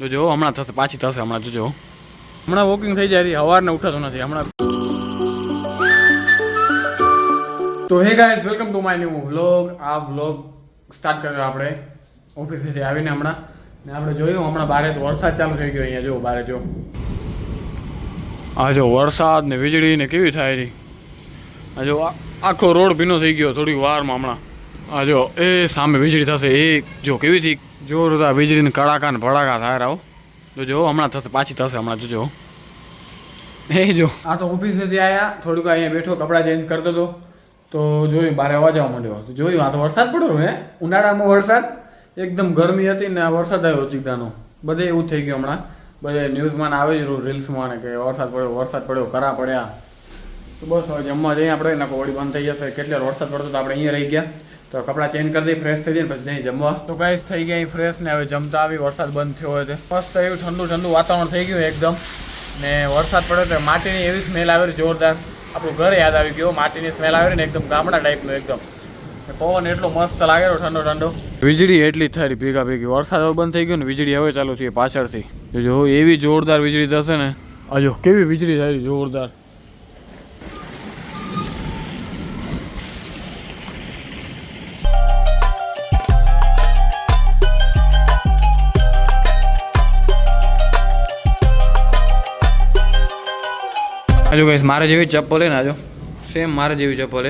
જોજો હમણાં થશે, પાછી થશે, હમણાં જોજો હમણાં વોકિંગ થઈ જાય સવારને ઉઠાતું નથી, હમણાં. તો hey guys welcome to my new vlog આ વ્લોગ સ્ટાર્ટ કર્યો આપણે ઓફિસેથી આવીને હમણાં. ને આપણે જોયું, હમણાં બારે તો વરસાદ ચાલુ થઈ ગયો અહીંયા, જો, બારે જો. આ જો વરસાદ ને વીજળી ને કેવી થાય રહી આ જો આખો રોડ ભીનો થઈ ગયો થોડી વારમાં હમણાં. આ જો એ સામે વીજળી થશે એ જો કેવી થી જોરદાર વીજળીને કડાકા ને ભડાકા થાય રહો તો જો હમણાં થશે, પાછી થશે, હમણાં જોજો એ જો. આ તો ઓફિસેથી આવ્યા થોડુંક અહીંયા બેઠો, કપડાં ચેન્જ કરતો હતો તો જોયું, બારે અવાજ આવવા માંડ્યો. તો જોયું, આ તો વરસાદ પડ્યો હે? ઉનાળામાં વરસાદ. એકદમ ગરમી હતી ને આ વરસાદ આવ્યો ચીકદાનો બધે એવું થઈ ગયું હમણાં. બધે ન્યૂઝમાં આવે જ રીલ્સમાં ને કે વરસાદ પડ્યો વરસાદ પડ્યો, કરા પડ્યા. તો બસ હવે જમવા જઈએ આપણે નાખો વળી બંધ થઈ જશે. કેટલે વરસાદ પડતો તો આપણે અહીંયા રહી ગયા. તો કપડાં ચેન્જ કરી દઈએ ફ્રેશ થઈ જઈએ ને પછી જઈ જમવા. તો ગાઈસ થઈ ગયા ફ્રેશ ને હવે જમતા આવી વરસાદ બંધ થયો હોય તો. મસ્ત એવું ઠંડુ ઠંડુ વાતાવરણ થઈ ગયું એકદમ. ને વરસાદ પડ્યો તો માટીની એવી સ્મેલ આવે જોરદાર. આપણું ઘર યાદ આવી ગયું માટીની સ્મેલ આવે ને એકદમ ગામડા ટાઈપનું એકદમ. પવન એટલો મસ્ત લાગેલો ઠંડો ઠંડો. વીજળી એટલી થઈ ભેગા ભેગી. વરસાદ બંધ થઈ ગયો ને વીજળી હવે ચાલુ થઈ પાછળથી. જો એવી જોરદાર વીજળી થશે ને હજુ કેવી વીજળી થાય જોરદાર. આજો ભાઈ મારે જેવી ચપ્પલ ને આજો. સેમ મારે જેવી ચપ્પલ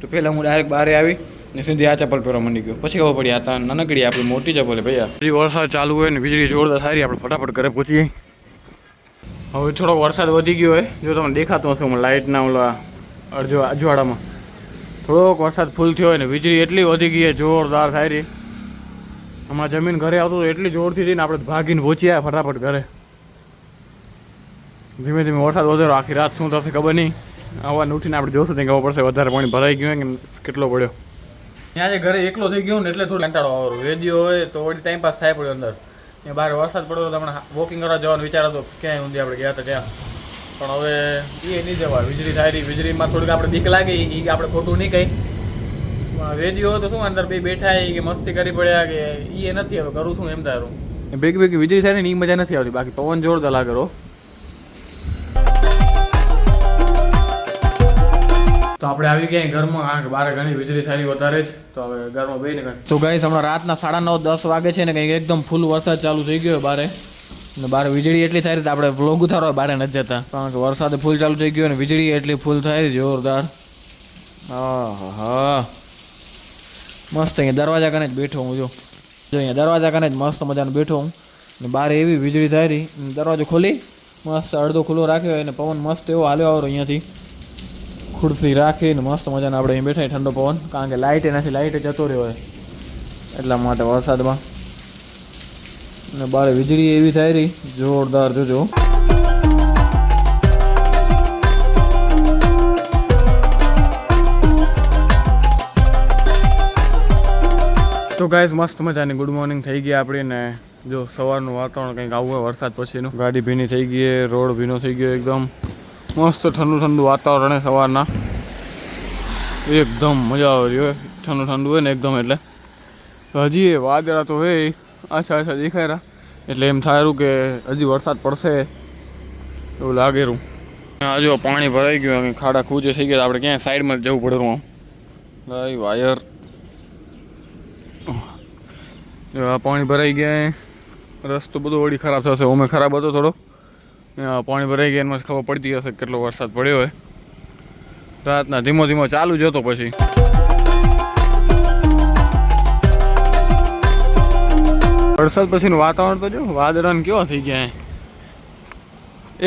તો પહેલાં હું ડાયરેક્ટ બહાર આવી ને સીધી આ ચપ્પલ પહેરવા માંડી ગયો. પછી ખબર પડી આ તો નાનકડી આપણી મોટી ચપ્પલ ભાઈ હજી વરસાદ ચાલુ હોય ને, વીજળી જોરદાર સારી, આપણે ફટાફટ ઘરે પહોંચીએ. હવે થોડો વરસાદ વધી ગયો હોય જો તમને દેખાતો હશે, હું લાઇટના ઓલા અડજો અજવાળામાં. થોડોક વરસાદ ફૂલ થયો હોય ને, વીજળી એટલી વધી ગઈ જોરદાર સારી. હમણાં જમીન ઘરે આવતું એટલી જોરથી થઈને આપણે ભાગીને પહોંચી આવ્યા ફટાફટ ઘરે. ધીમે ધીમે વરસાદ વધારો આખી રાત શું થશે ખબર નહીં. આવવાનું ઉઠીને આપણે જોશું ત્યાં ખબર પડશે વધારે પાણી ભરાઈ ગયું કે કેટલો પડ્યો. ત્યાં જે ઘરે એકલો થઈ ગયો ને એટલે થોડું કંટાળો આવરો રેડિયો હોય તો વળી ટાઈમ પાસ થાય પડ્યો અંદર. ત્યાં બહાર વરસાદ પડ્યો તો હમણાં વોકિંગ કરવા જવાનો વિચાર હતો ક્યાંય ઊંધી આપણે ગયા હતા ત્યાં. પણ હવે એ નહીં જવાય. વીજળી થાય વીજળીમાં થોડીક આપણે બીક લાગી. એ આપણે ખોટું નહીં કહી હોય તો શું અંદર બે બેઠા એ કે મસ્તી કરી પડ્યા કે એ નથી હવે. કરું છું એમ તારું ભેગી ભેગી વીજળી થાય ને એ મજા નથી આવતી. બાકી પવન જોરદાર લાગે તો આપણે આવી ગયા ઘરમાં કે બારે ઘણી વીજળી થયેલી વધારે જ તો હવે ઘરમાં બેને તો ગઈ હમણાં રાતના સાડા નવ, દસ વાગે છે ને કંઈક એકદમ ફૂલ વરસાદ ચાલુ થઈ ગયો બારે. ને બહાર વીજળી એટલી થાય તો આપણે વ્લોગ હોય બારે નથી જતા. કારણ કે વરસાદ ફૂલ ચાલુ થઈ ગયો ને વીજળી એટલી ફૂલ થાય જોરદાર. હા. મસ્ત અહીંયા દરવાજા કને જ બેઠો હું જો જો અહીંયા દરવાજા કને જ મસ્ત મજાનો બેઠો હું. ને બહાર એવી વીજળી થાય દરવાજો ખોલી, મસ્ત અડધો ખુલ્લો રાખ્યો હોય ને પવન મસ્ત એવો હાલ્યો આવ્યો અહીંયાથી. ખુરશી રાખીને મસ્ત મજાને આપણે અહીં બેઠા ઠંડો પવન. કારણ કે લાઇટ નથી લાઇટ જતો રહ્યો હોય. એટલા માટે વરસાદમાં. અને બારે વીજળી એવી થાય રહી. જોરદાર જોજો તો ગાઈઝ મસ્ત મજાની ગુડ મોર્નિંગ થઈ ગઈ આપણી ને જો સવારનું વાતાવરણ કંઈક આવું હોય વરસાદ પછીનું. ગાડી ભીની થઈ ગઈ રોડ ભીનો થઈ ગયો એકદમ. મસ્ત ઠંડુ ઠંડુ વાતાવરણ સવારના. એકદમ મજા આવે હોય. ઠંડુ ઠંડુ હોય ને એકદમ એટલે. હજી એ વાદળા તો હોય આછા આછા દેખાય રહ્યા. એટલે એમ થાય કે હજી વરસાદ પડશે એવું લાગે રૂ આ પાણી ભરાઈ ગયું અહીં ખાડા ખૂજે થઈ ગયા. આપણે ક્યાંય સાઈડમાં જવું પડે રહ્યું ભાઈ વાયર. પાણી ભરાઈ ગયા રસ્તો બધો વળી ખરાબ થશે. ઓમે ખરાબ હતો થોડો. પાણી ભરાઈ ગયા, એમાં ખબર પડતી હશે કેટલો વરસાદ પડ્યો હોય. રાતના ધીમો ધીમો ચાલુ જ હતો પછી. વરસાદ પછીનું વાતાવરણ તો જો, વાદળાને કેવા થઈ ગયા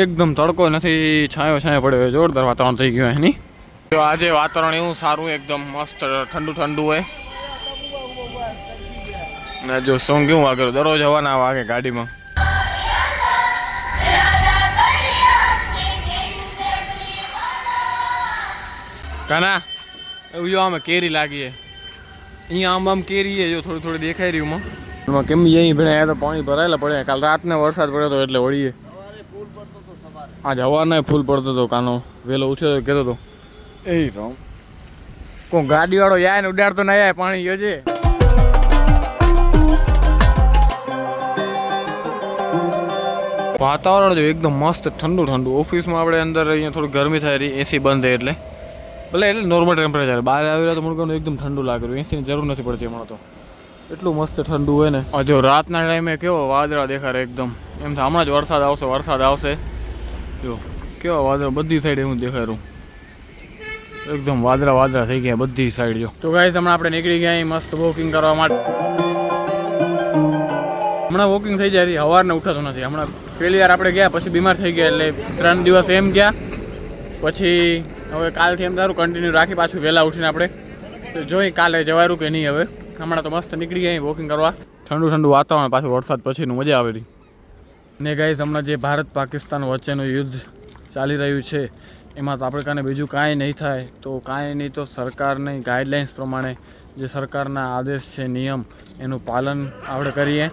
એકદમ તડકો નથી, છાંયો છાંયો પડ્યો જોરદાર વાતાવરણ થઈ ગયું એની જો આજે વાતાવરણ એવું સારું, એકદમ મસ્ત, ઠંડુ ઠંડુ હોય. ને જો સોંગ કેવું વાગે દરરોજ હવાના વાગે ગાડીમાં. કાના? એવું જો આમાં કેરી લાગી અહીંયા આમ આમ કેરી છે જો થોડી થોડી દેખાઈ રહ્યું માં એમાં કેમ અહીં ભણે તો પાણી ભરાયેલા પડે. કાલ રાતને વરસાદ પડ્યો હતો એટલે વળીએ. આજ હવાને ફૂલ પડતો હતો કાનો. વહેલો ઉઠ્યો કહેતો હતો એ રામ. કોઈ ગાડીવાળો યાય ને ઉડાડતો ના યાય પાણી યોજે. વાતાવરણ જો એકદમ મસ્ત ઠંડુ ઠંડુ. ઓફિસમાં આપણે અંદર અહીંયા થોડી ગરમી થાય રહી એસી બંધ એટલે. ભલે એટલે નોર્મલ ટેમ્પરેચર બહાર આવી રહ્યો તો મને એકદમ ઠંડુ લાગે. રહ્યું એસીની જરૂર નથી પડતી હમણાં તો. એટલું મસ્ત ઠંડુ હોય ને. જો રાતના ટાઈમે કેવો વાદળા દેખાડે એકદમ. એમ થાય હમણાં જ વરસાદ આવશે વરસાદ આવશે. જો, કેવા વાદળા, બધી સાઈડ એવું દેખાય રહ્યું એકદમ વાદળા વાદળા થઈ ગયા બધી સાઈડ જો. તો ગાઈસ હમણાં આપણે નીકળી ગયા મસ્ત વોકિંગ કરવા માટે. હમણાં વોકિંગ થઈ જાય સવારને ઉઠાતું નથી. હમણાં પહેલી વાર આપણે ગયા, પછી બીમાર થઈ ગયા એટલે ત્રણ દિવસ એમ ગયા. પછી હવે કાલથી એમ તારું કન્ટિન્યુ રાખી પાછું વહેલા ઉઠીને આપણે. જોઈ કાલે જવાયું કે નહીં હવે. હમણાં તો મસ્ત નીકળી ગયા વોકિંગ કરવા. ઠંડુ ઠંડુ વાતાવરણ, પાછું વરસાદ પછીનું મજા આવે ને ગાઈસ હમણાં જે ભારત પાકિસ્તાન વચ્ચેનું યુદ્ધ ચાલી રહ્યું છે, એમાં તો આપણે કારણે બીજું કાંઈ નહીં થાય. તો કાંઈ નહીં તો સરકારની ગાઈડલાઇન્સ પ્રમાણે જે સરકારના આદેશ છે, નિયમ, એનું પાલન આપણે કરીએ.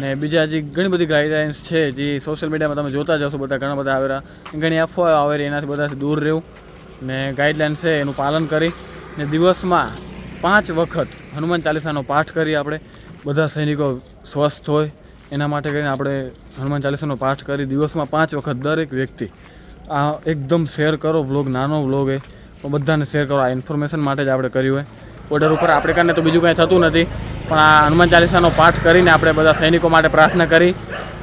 ને બીજા હજી ઘણી બધી ગાઈડલાઇન્સ છે, જે સોશિયલ મીડિયામાં તમે જોતા જશો બધા ઘણા બધા આવેલા. ઘણી અફવાઓ આવે એનાથી બધાથી દૂર રહેવું. ને ગાઈડલાઇન્સ છે એનું પાલન કરી ને દિવસમાં પાંચ વખત હનુમાન ચાલીસાનો પાઠ કરી આપણે. બધા સૈનિકો સ્વસ્થ હોય. એના માટે કરીને આપણે હનુમાન ચાલીસાનો પાઠ કરી દિવસમાં પાંચ વખત દરેક વ્યક્તિ આ એકદમ શેર કરો. વ્લોગ નાનો વ્લોગ એ. બધાને શેર કરો. આ ઇન્ફોર્મેશન માટે જ આપણે કર્યું હોય. ઓર્ડર ઉપર આપણે કારણે તો બીજું કાંઈ થતું નથી. પણ આ હનુમાન ચાલીસાનો પાઠ કરીને આપણે બધા સૈનિકો માટે પ્રાર્થના કરી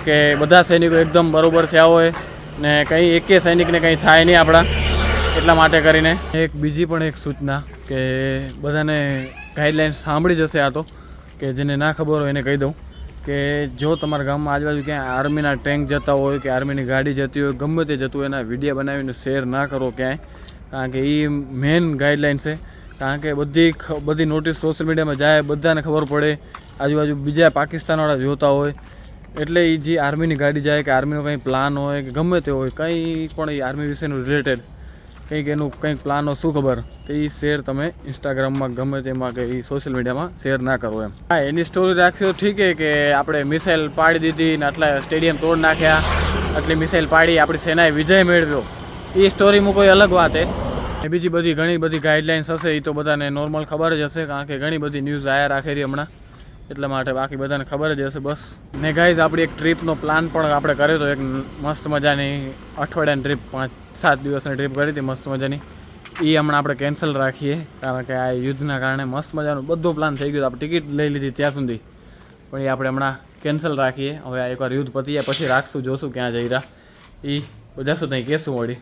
કે બધા સૈનિકો એકદમ બરોબર થયા હોય ને કંઈ એકે સૈનિકને કંઈ થાય નહીં આપણા. એટલા માટે કરીને એક બીજી પણ એક સૂચના કે બધાને ગાઈડલાઇન્સ સાંભળી જશે આ તો, કે જેને ના ખબર હોય એને કહી દઉં, કે જો તમારા ગામમાં આજુબાજુ ક્યાંય આર્મીના ટેન્ક જતા હોય કે આર્મીની ગાડી જતી હોય, ગમે તે જતું એના વીડિયો બનાવીને શેર ના કરો ક્યાંય, કારણ કે એ મેઇન ગાઈડલાઇન છે. કારણ કે બધી બધી નોટિસ સોશિયલ મીડિયામાં જાય, બધાને ખબર પડે, આજુબાજુ બીજા પાકિસ્તાનવાળા જોતા હોય, એટલે એ જે આર્મીની ગાડી જાય, કે આર્મીનો કંઈ પ્લાન હોય, કે ગમે તે હોય, કંઈ પણ એ આર્મી વિશેનું રિલેટેડ કંઈક એનું કંઈક પ્લાનો શું ખબર? તો એ શેર તમે ઇન્સ્ટાગ્રામમાં ગમે તેમાં કે એ સોશિયલ મીડિયામાં શેર ના કરો એમ. હા, એની સ્ટોરી રાખ્યો ઠીક છે કે આપણે મિસાઇલ પાડી દીધી ને આટલા સ્ટેડિયમ તોડ નાખ્યા. આટલી મિસાઇલ પાડી, આપણી સેનાએ વિજય મેળવ્યો. એ સ્ટોરીમાં કોઈ અલગ વાત એ બીજી બધી ઘણી બધી ગાઈડલાઇન્સ હશે એ તો બધાને નોર્મલ ખબર જ હશે, કારણ કે ઘણી બધી ન્યૂઝ આયા રાખેલી હમણાં. એટલા માટે બાકી બધાને ખબર જ હશે બસ. ને ગાઈઝ આપણી એક ટ્રીપનો પ્લાન પણ આપણે કર્યો હતો એક મસ્ત મજાની અઠવાડિયાની ટ્રીપ પાંચ, સાત દિવસની ટ્રીપ કરી હતી મસ્ત મજાની. એ હમણાં આપણે કેન્સલ રાખીએ, કારણ કે આ યુદ્ધના કારણે મસ્ત મજાનું બધો પ્લાન થઈ ગયો આપણે ટિકિટ લઈ લીધી ત્યાં સુધી. પણ એ આપણે હમણાં કેન્સલ રાખીએ. હવે આ એકવાર યુદ્ધ પતી જાય પછી રાખશું, જોશું ક્યાં જઈ રહ્યા. એ જશું ત્યાં કહેશું વળી